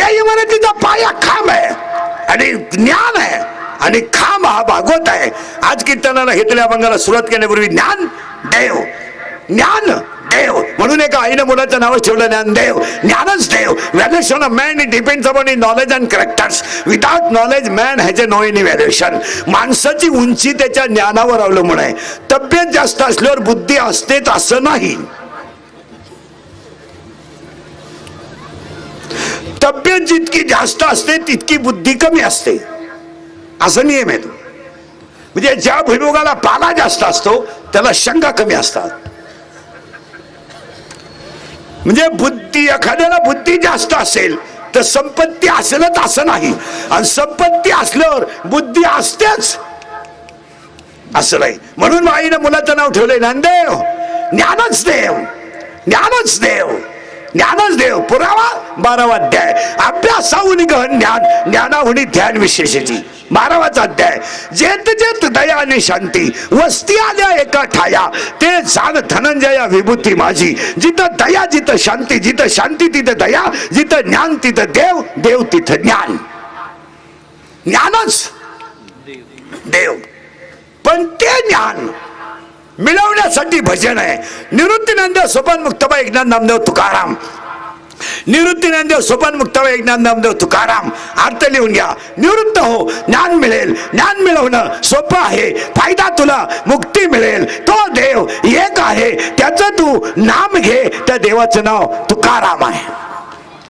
त्या इमारतीचा पाया खांब आहे आणि ज्ञान आहे आणि खांब हा भागवत आहे आज कीर्तनाला घेतल्या अभंगाला सुरुवात केल्यापूर्वी ज्ञान देव ज्ञान देव। म्हणून एका आईनं मुलाचं नावच ठेवलं ज्ञानदेव ज्ञानच देव। Valuation of man it depends upon in knowledge and characters without knowledge man has a no in valuation माणसाची उंची त्याच्या ज्ञानावर अवलंबून आहे. तब्येत जास्त असल्यावर बुद्धी असतेच असं नाही. तब्येत जितकी जास्त असते तितकी बुद्धी कमी असते. असं नियम आहे तो. म्हणजे ज्या भुईमुगाला पाला जास्त असतो त्याला शंका कमी असतात. म्हणजे बुद्धी एखाद्याला बुद्धी जास्त असेल तर संपत्ती असेलच असं नाही. आणि संपत्ती असल्यावर बुद्धी असतेच. असं नाही. म्हणून आईनं मुलाचं नाव ठेवलंय ज्ञानदेव ज्ञानच देव. ज्ञानच देव. ज्ञानच देव पुरावा बारावा अध्याय. अभ्यासाहून गहन ज्ञान ज्ञानाहुनी ध्यान विशेषची बारावाचा अध्याय. जेत जेत दया आणि शांती वस्ती आल्या एका ठाया. ते जाण धनंजया विभूती माझी. जिथं दया जिथं शांती जिथं शांती तिथं दया जिथं ज्ञान तिथं देव देव तिथं ज्ञान. ज्ञानच देव. पण ते ज्ञान मिळवण्यासाठी भजन आहे. निवृत्तीनंद सोपान मुक्तबा एकनाथ नामदेव तुकाराम. निवृत्तीनंदेव सोपान मुक्तबा एकनाथ नामदेव तुकाराम. अर्थ लिहून घ्या. निवृत्त हो ज्ञान मिळेल. ज्ञान मिळवणं सोपं आहे. फायदा तुला मुक्ती मिळेल. तो देव एक आहे. त्याचं तू नाम घे. त्या देवाचं नाव तुकाराम आहे.